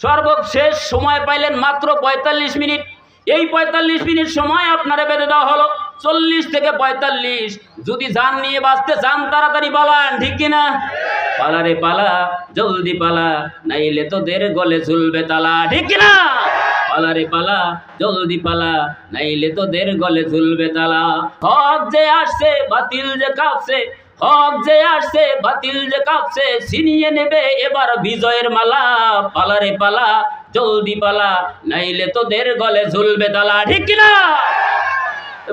সর্বশেষ সময় পাইলেন মাত্র পঁয়তাল্লিশ মিনিট। এই পঁয়তাল্লিশ মিনিট সময় আপনারা বেঁধে দেওয়া হলো। চল্লিশ থেকে পঁয়তাল্লিশ। যদি যান নিয়ে বাঁচতে চান, তাড়াতাড়ি পালান, ঠিক কিনা পালা রে পালা, জলদি পালা, নাইলে তোদের গলে ঝুলবে তালা, ঠিক কিনা পালা রে পালা, জলদি পালা, নাইলে তোদের গলে ঝুলবে তালা। হক যে আসছে, বাতিল যে কাঁপছে হক যে আসছে, বাতিল যে কাঁপছে, ছিনিয়ে নেবে এবার বিজয়ের মালা। পালারে পালা, জলদি পালা, নাইলে তোদের গলে ঝুলবে তালা, ঠিক কিনা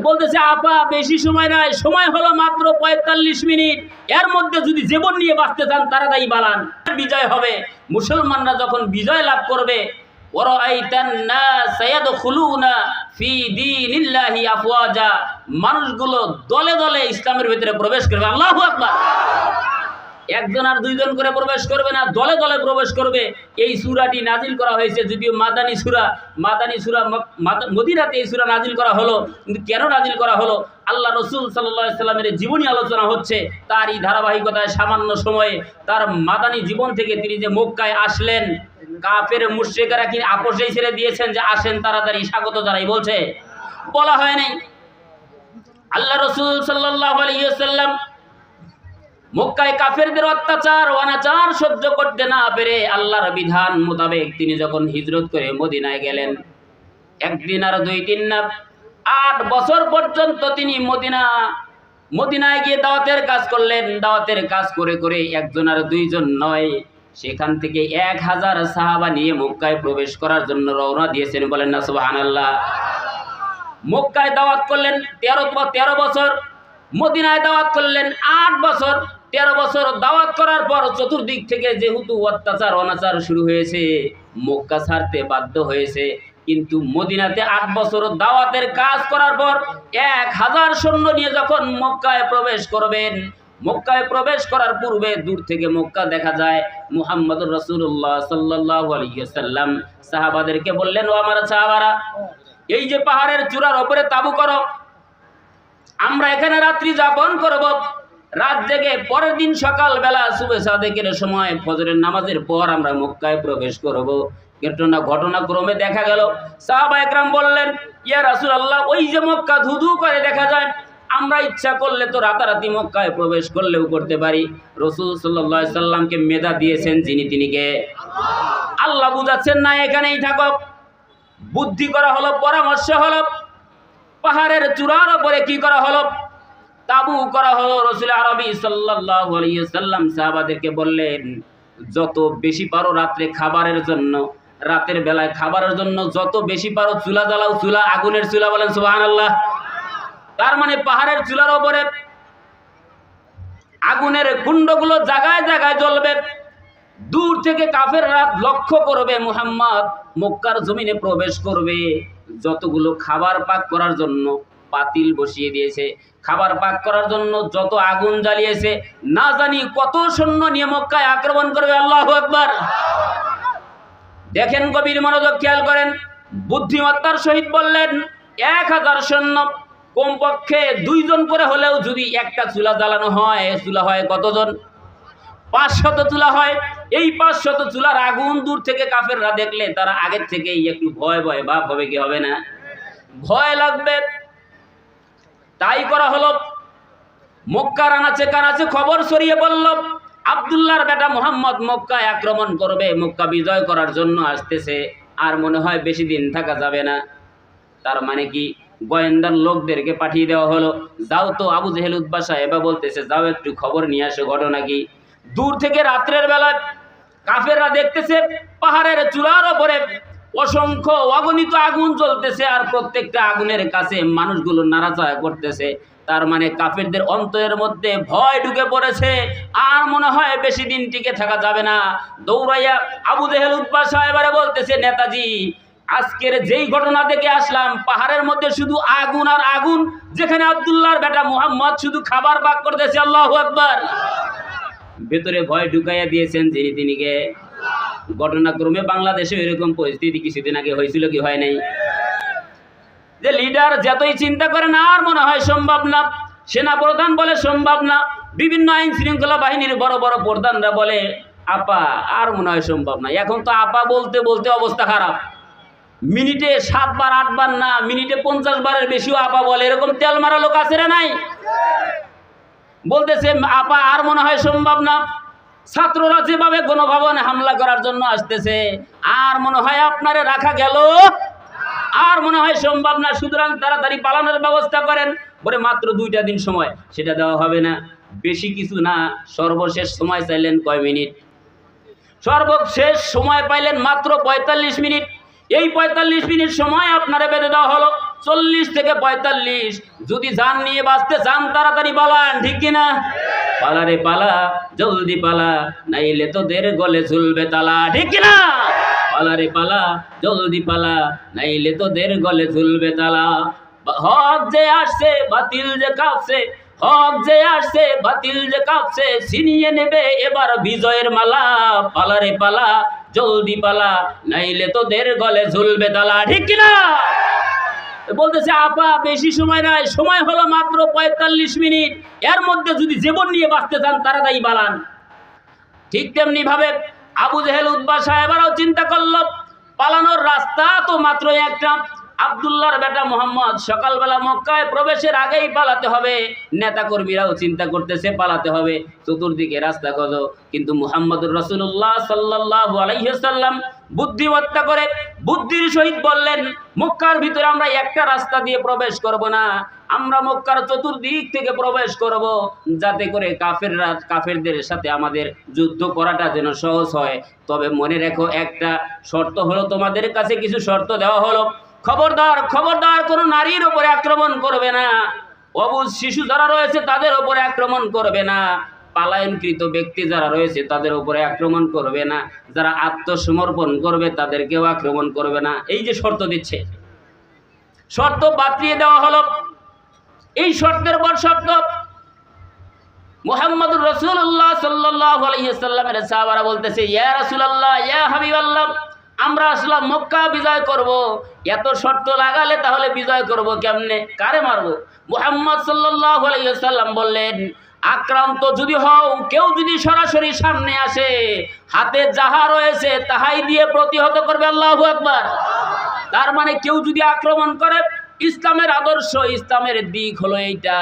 বলতেছে, আপা, বেশি সময় নাই, সময় হলো মাত্র পঁয়তাল্লিশ মিনিট। এর মধ্যে যদি জীবন নিয়ে বাঁচতে চান, তাড়াতাড়ি বালান বিজয় হবে। মুসলমানরা যখন বিজয় লাভ করবে মানুষগুলো দলে দলে ইসলামের ভিতরে প্রবেশ করবে। আল্লাহ একজন আর দুইজন করে প্রবেশ করবে না, দলে দলে প্রবেশ করবে। এই সুরাটি নাজিল করা হয়েছে যদিও মাদানী সুরা মাদানী সুরা মক- মাদ- মদিনাতে এই সুরা নাজিল করা হলো, কিন্তু কেন নাজিল করা হলো? আল্লাহ রসুল সাল্লামের জীবনী আলোচনা হচ্ছে, তার এই ধারাবাহিকতায় সামান্য সময়ে তার মাদানী জীবন থেকে তিনি যে মক্কায় আসলেন কাফের মুশ্রিকেরা কি আপোষেই ছেড়ে দিয়েছেন যে আসেন তাড়াতাড়ি? স্বাগত জানাই। বলছে, বলা হয় নাই। আল্লাহ রসুল সাল্লাহ আলিয়াল্লাম মক্কায় কাফেরদের অত্যাচার, অনাচার সহ্য করতে না পেরে আল্লাহর বিধান মোতাবেক তিনি যখন হিজরত করে মদিনায় গেলেন, একদিন আর দুই তিন না, আট বছর পর্যন্ত তিনি মদিনা, মদিনায় গিয়ে দাওয়াতের কাজ করলেন। দাওয়াতের কাজ করে করে একজন আর দুইজন নয় সেখান থেকে এক হাজার সাহাবা নিয়ে মক্কায় প্রবেশ করার জন্য রওনা দিয়েছেন বলেন না, সুবহানাল্লাহ। মক্কায় দাওয়াত করলেন তেরো তেরো বছর, মদিনায় দাওয়াত করলেন আট বছর, তেরো বছর দাওয়াত করার পর চতুর্দিক থেকে যেহেতু অত্যাচার, অনাচার শুরু হয়েছে, মক্কা ছাড়তে বাধ্য হয়েছে, কিন্তু মদিনাতে আট বছর দাওয়াতের কাজ করার পর এক হাজার সৈন্য নিয়ে যখন মক্কায় প্রবেশ করবেন মক্কায় প্রবেশ করার পূর্বে দূর থেকে মক্কা দেখা যায় মুহাম্মদ রসুল্লাহ সাল্লাহ আলিয়াল্লাম সাহাবাদেরকে বললেন, ও আমার সাহাবারা, এই যে পাহাড়ের চূড়ার ওপরে তাবু করো। আমরা এখানে রাত্রি যাপন করব। রাত জেগে পরের দিন সকালবেলা শুভে সাদেকের সময় ফজরের নামাজের পর আমরা মক্কায় প্রবেশ করব। ঘটনা ঘটনাক্রমে দেখা গেল। সাহাবা একরাম বললেন, ইয়া রাসুল আল্লাহ ওই যে মক্কা ধুধু করে দেখা যায়। আমরা ইচ্ছা করলে তো রাতারাতি মক্কায় প্রবেশ করলেও করতে পারি। রসুল সাল্লাহ সাল্লামকে মেধা দিয়েছেন যিনি তিনিকে। আল্লাহ বুঝাচ্ছেন, না, এখানেই থাকো। বুদ্ধি করা হলো, পরামর্শ হলো। পাহাড়ের চূড়ার ওপরে কি করা হলো? তাবু করা হলো। রসুল আরবি সাল্লাম সাহাবাদেরকে বললেন, যত বেশি পারো রাত্রে খাবারের জন্য, রাতের বেলায় খাবারের জন্য, যত বেশি পারো চুলা জ্বালাও চুলা, আগুনের চুলা বলেন, সুবহানাল্লাহ তার মানে পাহাড়ের চুলার ওপরে আগুনের কুণ্ডগুলো জায়গায় জায়গায় জ্বলবে। দূর থেকে কাফের রাত লক্ষ্য করবে মুহাম্মদ মক্কার জমিনে প্রবেশ করবে। যতগুলো খাবার পাক করার জন্য পাতিল বসিয়ে দিয়েছে। খাবার পাক করার জন্য যত আগুন জ্বালিয়েছে, না জানি কত সৈন্য নিয়ে মক্কায় আক্রমণ করবে, আল্লাহ আকবার। দেখেন কবির মনোযোগ খেয়াল করেন। বুদ্ধিমত্তার সহিত বললেন, এক হাজার সৈন্য কমপক্ষে দুইজন করে হলেও যদি একটা চুলা জ্বালানো হয় চুলা হয় কতজন? পাঁচশত চুলা হয়। এই পাঁচশত চুলার আগুন দূর থেকে কাফেররা দেখলে তারা আগের থেকেই একটু ভয় ভয় ভাব হবে কি হবে না? ভয় লাগবে। তাই করা হলো। মক্কার আনাচে কানাচে খবর ছড়িয়ে বলল আবদুল্লাহর বেটা মোহাম্মদ মক্কায় আক্রমণ করবে, মক্কা বিজয় করার জন্য আসতেছে। আর মনে হয় বেশি দিন থাকা যাবে না। তার মানে কি? গোয়েন্দার লোকদেরকে পাঠিয়ে দেওয়া হলো। যাও তো আবু জেহেল উদ্বাসা এবার বলতেছে, যাও, একটু খবর নিয়ে আসো, ঘটনা কি? দূর থেকে রাত্রের বেলায় কাফেররা দেখতেছে, পাহাড়ের চূড়ার ওপরে অসংখ্য অগণিত আগুন জ্বলতেছে আর প্রত্যেকটা আগুনের কাছে মানুষগুলো নাড়াচাড়া করতেছে। তার মানে কাফেরদের অন্তরের মধ্যে ভয় ঢুকে পড়েছে, আর মনে হয় বেশি দিন টিকে থাকা যাবে না। দৌড়াইয়া আবু দেহেল উদ্বাসা এবারে বলতেছে, নেতাজি আজকের যেই ঘটনা দেখে আসলাম, পাহাড়ের মধ্যে শুধু আগুন আর আগুন, যেখানে আব্দুল্লাহর বেটা মুহাম্মদ শুধু খাবার পাক করতেছে, আল্লাহ আকবার। ভেতরে ভয় ঢুকাইয়া দিয়েছেন যিনি তিনিকে ঘটনাক্রমে বাংলাদেশে এরকম পরিস্থিতি কিছুদিন আগে হয়েছিল কি হয় নাই? যে লিডার যতই চিন্তা করে না আর মনে হয় সম্ভব না। সেনা প্রধান বলে সম্ভব না। বিভিন্ন আইন শৃঙ্খলা বাহিনীর বড় বড় প্রধানরা বলে, আপা, আর মনে হয় সম্ভব না। এখন তো আপা বলতে বলতে অবস্থা খারাপ। মিনিটে সাতবার, আটবার না, মিনিটে পঞ্চাশ বারের বেশিও আপা বলে। এরকম তেল মারা লোক আছে রে নাই? বলতেছে, আপা, আর মনে হয় সম্ভব না। ছাত্ররা যেভাবে গণভবনে হামলা করার জন্য আসতেছে, আর মনে হয় আপনারে রাখা গেল? আর মনে হয় সম্ভব না, সুতরাং তাড়াতাড়ি পালানোর ব্যবস্থা করেন। বলে মাত্র দুইটা দিন সময়, সেটা দেওয়া হবে না। বেশি কিছু না, সর্বশেষ সময় চাইলেন কয় মিনিট? সর্বশেষ সময় পাইলেন মাত্র পঁয়তাল্লিশ মিনিট। এই পঁয়তাল্লিশ মিনিট সময় আপনারা বেঁধে দেওয়া হলো। চল্লিশ থেকে পঁয়তাল্লিশ, যদি যান নিয়ে বাঁচতে চান, তাড়াতাড়ি পালান, ঠিক কিনা? পালা রে পালা, জলদি পালা, নাইলে তোদের গলে ঝুলবে তালা, ঠিক কিনা? পালা রে পালা, জলদি পালা, নাইলে তোদের গলে ঝুলবে তালা। হক যে আসছে, বাতিল যে কাঁপছে, হক যে আসছে, বাতিল যে কাঁপছে, ছিনিয়ে নেবে এবার বিজয়ের মালা। পালা রে পালা জলদি পালা, নাইলে তোদের গলে ঝুলবে তালা ঠিক কিনা? বলতেছে, আপা, বেশি সময় নাই, সময় হলো মাত্র পঁয়তাল্লিশ মিনিট। এর মধ্যে যদি জীবন নিয়ে বাঁচতে চান তারা তাই বালান ঠিক তেমনি ভাবে আবু জেহেল উদ্বা এবারও চিন্তা করল, পালানোর রাস্তা তো মাত্র একটা। আবদুল্লাহর বেটা মোহাম্মদ সকালবেলা মক্কায় প্রবেশের আগেই পালাতে হবে। নেতাকর্মীরাও চিন্তা করতেছে, পালাতে হবে। চতুর্দিকে রাস্তা কত কিন্তু মুহাম্মদুর রসুল্লাহ সাল্লাহ আলাইসাল্লাম বুদ্ধিমত্তা করে বুদ্ধির সহিত বললেন, মক্কার ভিতরে আমরা একটা রাস্তা দিয়ে প্রবেশ করব না। আমরা মক্কার চতুর্দিক থেকে প্রবেশ করব যাতে করে কাফেররা, কাফেরদের সাথে আমাদের যুদ্ধ করাটা যেন সহজ হয়। তবে মনে রেখো, একটা শর্ত হলো, তোমাদের কাছে কিছু শর্ত দেওয়া হলো। খবরদার খবরদার কোনো নারীর ওপরে আক্রমণ করবে না। অবুজ শিশু যারা রয়েছে, তাদের ওপরে আক্রমণ করবে না। পালায়নকৃত ব্যক্তি যারা রয়েছে, তাদের উপরে আক্রমণ করবে না। যারা আত্মসমর্পণ করবে, তাদেরকেও আক্রমণ করবে না। এই যে শর্ত দিচ্ছে। শর্ত বাতিয়ে দেওয়া হলো। এই শর্তের পর শর্ত। মোহাম্মদুর রসুল্লাহ সাল্লাহ আলহিসাল্লামের সাহাবারা বলতেছে, ইয়া রসুলাল্লাহ, ইয়া হাবিবাল্লাহ আমরা আসলাম মক্কা, বিজয় করব। এত শর্ত লাগালে তাহলে বিজয় করব কেমনে? কারে মারব? মোহাম্মদ আলহিসাল্লাম বললেন, আক্রান্ত যদি হও, কেউ যদি সরাসরি সামনে আসে, হাতে যাহা রয়েছে তাহাই দিয়ে প্রতিহত করবে আল্লাহ একবার তার মানে কেউ যদি আক্রমণ করে, ইসলামের আদর্শ, ইসলামের দিক হলো এইটা।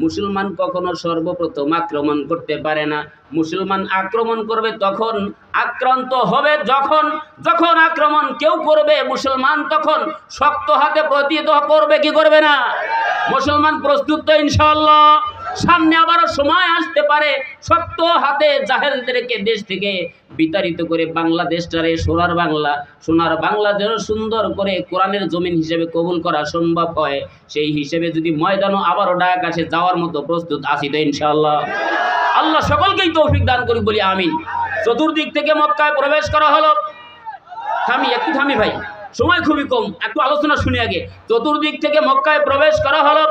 মুসলমান কখনো সর্বপ্রথম আক্রমণ করতে পারে না। মুসলমান আক্রমণ করবে তখন, আক্রান্ত হবে যখন যখন আক্রমণ কেউ করবে, মুসলমান তখন শক্ত হাতে প্রতিহত করবে কি করবে না? মুসলমান প্রস্তুত তো ইনশাল্লাহ সামনে আবারও সময় আসতে পারে শক্ত হাতে জাহেলদেরকে দেশ থেকে বিতাড়িত করে বাংলাদেশটারে সোনার বাংলা সোনার বাংলা যেন সুন্দর করে কোরআনের জমিন হিসেবে কবুল করা সম্ভব হয়, সেই হিসেবে যদি ময়দানও আবারও ডাক কাছে যাওয়ার মতো প্রস্তুত আসি তো ইনশাআল্লাহ। আল্লাহ সকলকেই তৌফিক দান করি বলি আমিন। চতুর্দিক থেকে মক্কায় প্রবেশ করা হলো। থামি, একটু থামি ভাই, সময় খুবই কম, একটু আলোচনা শুনি আগে। চতুর্দিক থেকে মক্কায় প্রবেশ করা হলো।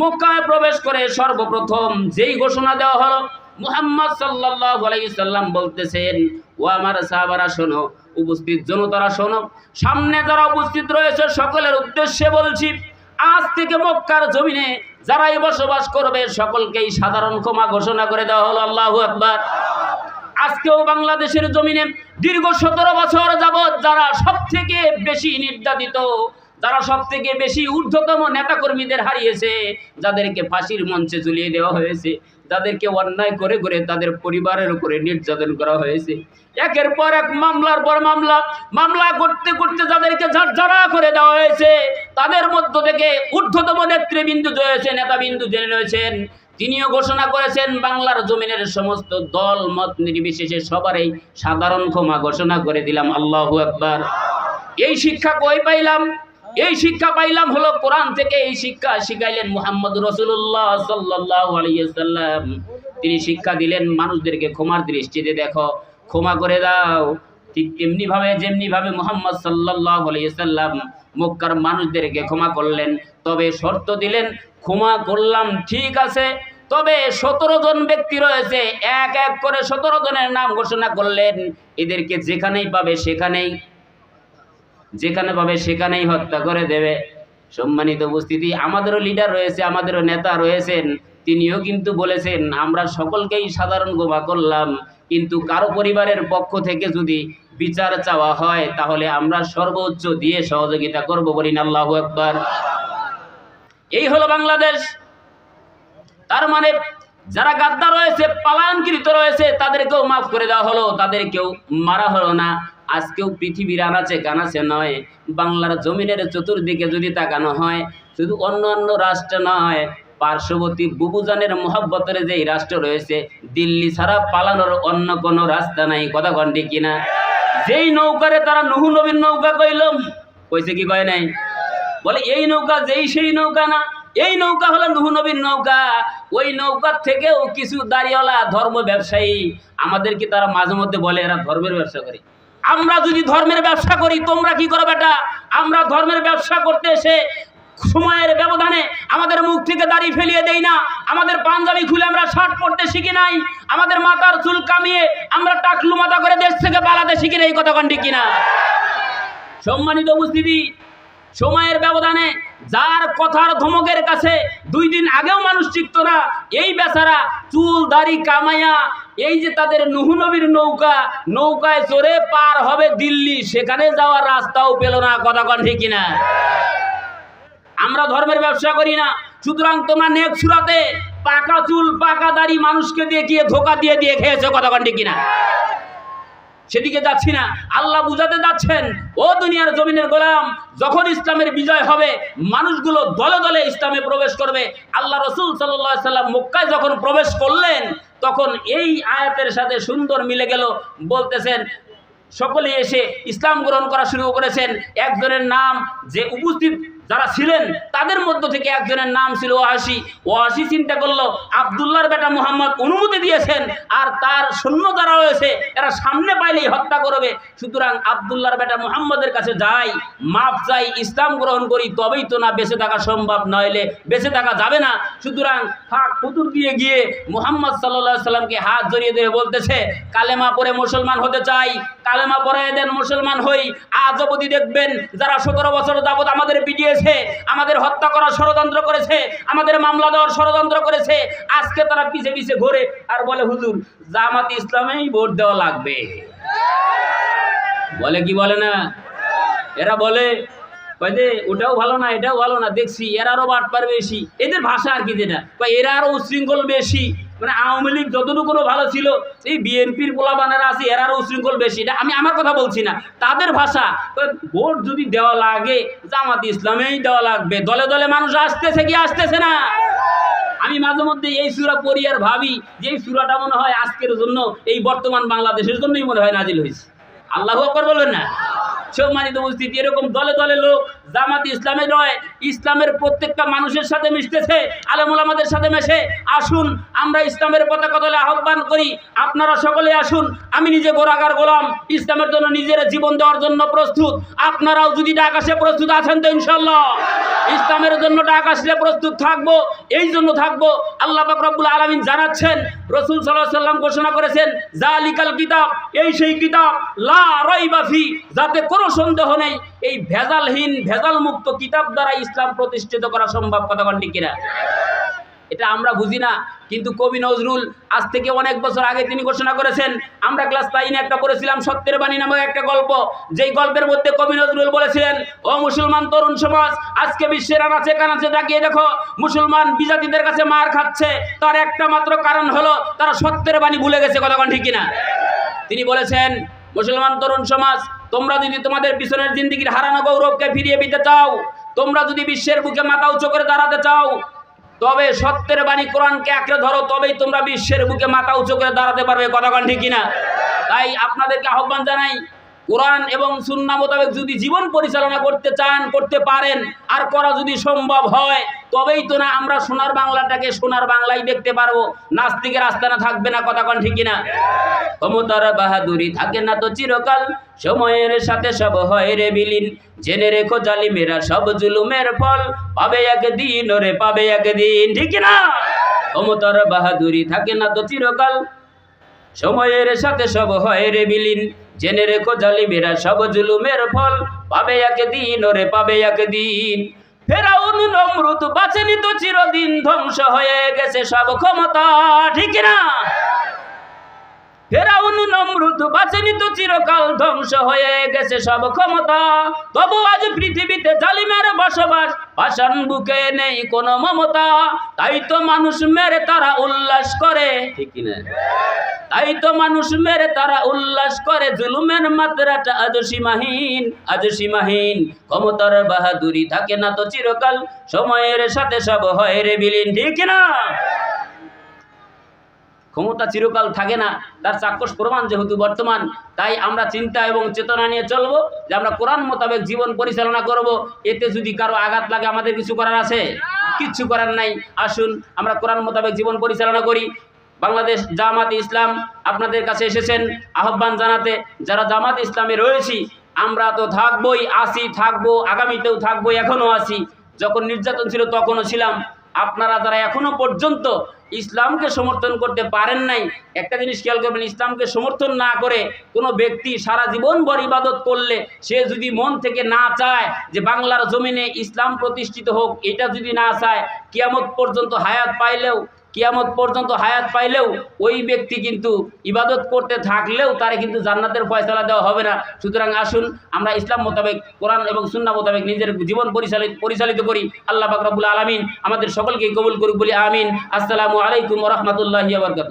মক্কায় প্রবেশ করে সর্বপ্রথম যেই ঘোষণা দেওয়া হলো, মুহাম্মদ সাল্লাল্লাহু আলাইহি সাল্লাম বলতেছেন, ও আমার সাহাবারা শোনো, উপস্থিত জনতারা শোনো, সামনে যারা উপস্থিত রয়েছে সকলের উদ্দেশ্যে বলছি, আজ থেকে মক্কার জমিনে যারাই বসবাস করবে সকলকেই সাধারণ ক্ষমা ঘোষণা করে দেওয়া হলো, আল্লাহু আকবার। আজকেও বাংলাদেশের জমিনে দীর্ঘ সতেরো বছর যাবৎ যারা সব থেকে বেশি নির্যাতিত যারা সব থেকে বেশি ঊর্ধ্বতম নেতাকর্মীদের হারিয়েছে, যাদেরকে ফাঁসির মঞ্চে ঝুলিয়ে দেওয়া হয়েছে, যাদেরকে অন্যায় করে করে তাদের পরিবারের উপরে নির্যাতন করা হয়েছে। একের পর এক মামলার পর মামলা মামলা করতে করতে যাদেরকে ঝাড়ঝাড়া করে দেওয়া হয়েছে, তাদের মধ্য থেকে ঊর্ধ্বতম নেতৃবৃন্দু রয়েছে, নেতাবিন্দু জেনে রয়েছেন, তিনিও ঘোষণা করেছেন, বাংলার জমিনের সমস্ত দল, মত নির্বিশেষে সবারই সাধারণ ক্ষমা ঘোষণা করে দিলাম। আল্লাহ একবার এই শিক্ষা কই পাইলাম? এই শিক্ষা পাইলাম হলো কোরআন থেকে এই শিক্ষা শিখাইলেন মুহাম্মদ রসুল্লাহ সাল্লাহ আলিয়াল্লাম তিনি শিক্ষা দিলেন, মানুষদেরকে ক্ষমার দৃষ্টিতে দেখো, ক্ষমা করে দাও। ঠিক তেমনি ভাবে যেমনি ভাবে মুহাম্মদ সাল্লাহ আলিয়াল্লাম মক্কার মানুষদেরকে ক্ষমা করলেন, তবে শর্ত দিলেন, ক্ষমা করলাম, ঠিক আছে। তবে সতেরো জন ব্যক্তি রয়েছে, এক এক করে সতেরো জনের নাম ঘোষণা করলেন। এদেরকে যেখানেই পাবে সেখানেই যেখানে পাবে সেখানেই হত্যা করে দেবে। সম্মানিত উপস্থিতি, আমাদেরও লিডার রয়েছে, আমাদেরও নেতা রয়েছেন, তিনিও কিন্তু বলেছেন, আমরা সকলকেই সাধারণ গোমা করলাম, কিন্তু কারও পরিবারের পক্ষ থেকে যদি বিচার চাওয়া হয়, তাহলে আমরা সর্বোচ্চ দিয়ে সহযোগিতা করব বলি না আল্লাহু একবার এই হলো বাংলাদেশ। তার মানে যারা গাদ্দা রয়েছে, পালায়নকৃত রয়েছে, তাদেরকেও মাফ করে দেওয়া হলো, তাদেরকেও মারা হলো না। আজকেও পৃথিবীর আনাচে কানাচে নয়। বাংলার জমিনের চতুর্দিকে যদি তাকানো হয়, শুধু অন্য অন্য রাষ্ট্র নয়, পার্শ্ববর্তী বুবুজানের মোহাব্বতের যেই রাষ্ট্র রয়েছে, দিল্লি ছাড়া পালানোর অন্য কোনো রাস্তা নাই, কথা কন্টি কিনা? যেই নৌকারে তারা নুহু নবীর নৌকা কইল, কইছে কি কয় নাই? বলে, এই নৌকা যেই সেই নৌকা না, এই নৌকা হলো নুহু নবীর নৌকা। ওই নৌকার থেকেও কিছু দাঁড়িয়েওয়ালা ধর্ম ব্যবসায়ী আমাদেরকে তারা মাঝে মধ্যে বলে, এরা ধর্মের ব্যবসা করে। আমরা যদি ধর্মের ব্যবসা করি, তোমরা কি করো বেটা? আমরা ধর্মের ব্যবসা করতে এসে সময়ের ব্যবধানে আমাদের মুখ থেকে দাড়ি ফেলিয়ে দেই না। আমাদের পাঞ্জাবি খুলে আমরা শার্ট পরতে শিখি নাই। আমাদের মাথার চুল কামিয়ে আমরা টাকলু মাথা করে দেশ থেকে পালাতে শিখি না এই কথা কন্টি কিনা? সম্মানিত উপস্থিতি, সময়ের ব্যবধানে যার কথার ধমকের কাছে দুই দিন আগেও মানুষ টিকত না, এই বেচারা চুল, দাড়ি কামাইয়া এই যে তাদের নুহু নবীর নৌকা, নৌকায় চড়ে পার হবে দিল্লি, সেখানে যাওয়ার রাস্তাও পেল না, কথা কন ঠিক কিনা? আমরা ধর্মের ব্যবসা করি না, সুতরাং তোমার নেক সুরাতে পাকা চুল, পাকা দাড়ি মানুষকে দিয়ে গিয়ে ধোকা দিয়ে দিয়ে খেয়েছো, কথা কন ঠিক কিনা? সেদিকে যাচ্ছি না, আল্লাহ বুঝাতে যাচ্ছেন, ও দুনিয়ার জমিনের গোলাম, যখন ইসলামের বিজয় হবে, মানুষগুলো দলে দলে ইসলামে প্রবেশ করবে। আল্লাহ রসুল সাল্লাহ সাল্লাম মক্কায় যখন প্রবেশ করলেন তখন এই আয়াতের সাথে সুন্দর মিলে গেল। বলতেছেন সকলে এসে ইসলাম গ্রহণ করা শুরু করেছেন। একজনের নাম যে উপস্থিত যারা ছিলেন, তাদের মধ্য থেকে একজনের নাম ছিল ওয়াসি। ওয়াসি চিন্তা করল, আবদুল্লাহর বেটা মোহাম্মদ অনুমতি দিয়েছেন, আর তার সৈন্য যারা রয়েছে, এরা সামনে পাইলেই হত্যা করবে। সুতরাং আবদুল্লাহর বেটা মুহাম্মদের কাছে যাই মাপ চাই, ইসলাম গ্রহণ করি, তবেই তো না বেঁচে থাকা সম্ভব, নইলে বেঁচে থাকা যাবে না। সুতরাং ফাঁক ফুতুর দিয়ে গিয়ে মুহাম্মদ সাল্লাহ সাল্লামকে হাত জড়িয়ে দিয়ে বলতেছে, কালেমা পরে মুসলমান হতে চাই, কালেমা পরে দেন মুসলমান হই। আজ অবধি দেখবেন যারা সতেরো বছর যাবৎ আমাদের পিটিয়েছে আমাদের হত্যা করার ষড়যন্ত্র করেছে, আমাদের মামলা দেওয়ার ষড়যন্ত্র করেছে, আজকে তারা পিছে পিছে ঘুরে আর বলে, হুজুর, জামাত ইসলামেই ভোট দেওয়া লাগবে। বলে কি বলে না? এরা বলে যে, ওটাও ভালো না, এটাও ভালো না, দেখছি এরারও বাটপার বেশি। এদের ভাষা আর কি যেটা? এরা আরও উশৃঙ্খল বেশি। মানে আওয়ামী লীগ যতটুকু ভালো ছিল, এই বিএনপির পোলাবানেরা আছে এরারও উশৃঙ্খল বেশি। এটা আমি আমার কথা বলছি না, তাদের ভাষা। ভোট যদি দেওয়া লাগে, জামাত ইসলামেই দেওয়া লাগবে। দলে দলে মানুষ আসতেছে কি আসতেছে না? আমি মাঝে মধ্যে এই সুরা পড়ি আর ভাবি, যে এই সুরাটা মনে হয় আজকের জন্য, এই বর্তমান বাংলাদেশের জন্যই মনে হয় নাজিল হয়েছে। আল্লাহ আকবর বলবেন না? সম্মানিত উপস্থিতি এরকম দলে দলে লোক জামাত ইসলামে নয়, ইসলামের প্রত্যেকটা মানুষের সাথে মিশতেছে আলমুল আমাদের সাথে মেশে। আসুন, আমরা ইসলামের পতাকা দলে আহ্বান করি, আপনারা সকলে আসুন, আমি নিজে গোরাগার গোলাম, ইসলামের জন্য নিজের জীবন দেওয়ার জন্য প্রস্তুত, আপনারাও যদি ডাক আসে প্রস্তুত আছেন তো ইনশাল্লাহ ইসলামের জন্য ডাক আসলে প্রস্তুত থাকব, এই জন্য থাকব, আল্লাহ পাক রব্বুল আলমিন জানাচ্ছেন, রসুল সাল্লাহ সাল্লাম ঘোষণা করেছেন জালিকাল কিতাব, এই সেই কিতাব, লা রইবাফি যাতে কোনো সন্দেহ নেই এই ভেজালহীন ভেজাল মুক্ত কিতাব দ্বারা ইসলাম প্রতিষ্ঠিত করা সম্ভব কথা ঠিক কিনা? এটা আমরা বুঝি না, কিন্তু কবি নজরুল আজ থেকে অনেক বছর আগে তিনি ঘোষণা করেছেন, আমরা ক্লাস নাইনে একটা করেছিলাম সত্যের বাণী নামক একটা গল্প। যেই গল্পের মধ্যে কবি নজরুল বলেছিলেন, ও মুসলমান তরুণ সমাজ, আজকে বিশ্বের আনাচে কানাচে তাকিয়ে দেখো, মুসলমান বিজাতিদের কাছে মার খাচ্ছে। তার একটা মাত্র কারণ হলো, তারা সত্যের বাণী ভুলে গেছে, কথা ঠিক কিনা? তিনি বলেছেন, মুসলমান তরুণ সমাজ তোমরা যদি তোমাদের পিছনের জিন্দিগির হারানো গৌরবকে ফিরিয়ে দিতে চাও, তোমরা যদি বিশ্বের বুকে মাথা উঁচু করে দাঁড়াতে চাও, তবে সত্যের বাণী কোরআনকে আঁকড়ে ধরো, তবেই তোমরা বিশ্বের বুকে মাথা উঁচু করে দাঁড়াতে পারবে। কথা ঠিক কিনা? তাই আপনাদেরকে আহ্বান জানাই কোরআন এবং সুন্না মোতাবেক যদি জীবন পরিচালনা করতে চান, করতে পারেন, আর করা যদি সম্ভব হয়, তবেই তো না আমরা সোনার বাংলাটাকে সোনার বাংলায় দেখতে পারব। নাস্তিকের আস্তানা থাকবে না, কথা কন ঠিক কিনা? ক্ষমতার বাহাদুরি থাকে না তো চিরকাল, সময়ের সাথে সব হয় রে বিলীন জেনে রেখো জালিমেরা সব জুলুমের ফল, পাবে একদিন ওরে পাবে একদিন, ঠিক না ক্ষমতার বাহাদুরি থাকে না তো চিরকাল, সময়ের সাথে সব হয় রে বিলীন জেনে রেখো জালিমেরা সব জুলুমের ফল, পাবে একদিন ওরে পাবে একদিন। ফেরাউন, নমরুদ বাঁচেনি তো চিরদিন, ধ্বংস হয়ে গেছে সব ক্ষমতা, ঠিক না ফেরাউন নমরুদ বাঁচেনি তো চিরকাল ধ্বংস হয়ে গেছে সব ক্ষমতা। তবু আজ পৃথিবীতে জালিমের বসবাস পাষাণ বুকে নেই কোনো মমতা। তাই তো মানুষ মেরে তারা উল্লাস করে, ঠিক না? তাই তো মানুষ মেরে তারা উল্লাস করে, জুলুমের মাত্রাটা আজ সীমাহীন আজ সীমাহীন। ক্ষমতার বাহাদুরি থাকে না তো চিরকাল, সময়ের সাথে সব হয় রে বিলীন, ঠিক না? ক্ষমতা চিরকাল থাকে না, তার চাক্ষুষ প্রমাণ যেহেতু বর্তমান, তাই আমরা চিন্তা এবং চেতনা নিয়ে চলব, যে আমরা কোরআন মোতাবেক জীবন পরিচালনা করব, এতে যদি কারও আঘাত লাগে আমাদের কিছু করার আছে? কিচ্ছু করার নাই। আসুন, আমরা কোরআন মোতাবেক জীবন পরিচালনা করি। বাংলাদেশ জামাত ইসলাম আপনাদের কাছে এসেছেন আহ্বান জানাতে, যারা জামাত ইসলামে রয়েছি, আমরা তো থাকবই, আসি, থাকব, আগামীতেও থাকব এখনও আছি যখন নির্যাতন ছিল তখনও ছিলাম। আপনারা যারা এখনও পর্যন্ত ইসলামকে সমর্থন করতে পারেন নাই, একটা জিনিস খেয়াল করবেন, ইসলামকে সমর্থন না করে কোনো ব্যক্তি সারা জীবন ভর ইবাদত করলে, সে যদি মন থেকে না চায় যে বাংলার জমিনে ইসলাম প্রতিষ্ঠিত হোক, এটা যদি না চায়, কিয়ামত পর্যন্ত হায়াত পাইলেও কিয়ামত পর্যন্ত হায়াত পাইলেও ওই ব্যক্তি কিন্তু ইবাদত করতে থাকলেও তারে কিন্তু জান্নাতের ফয়সলা দেওয়া হবে না। সুতরাং আসুন, আমরা ইসলাম মোতাবেক কোরআন এবং সুন্না মোতাবেক নিজের জীবন পরিচালিত পরিচালিত করি। আল্লাহ বাকরাবুল আলমিন আমাদের সকলকে কবুল করুক বলি আমিন। আসসালামু আলাইকুম রহমতুল্লাহ বরকাত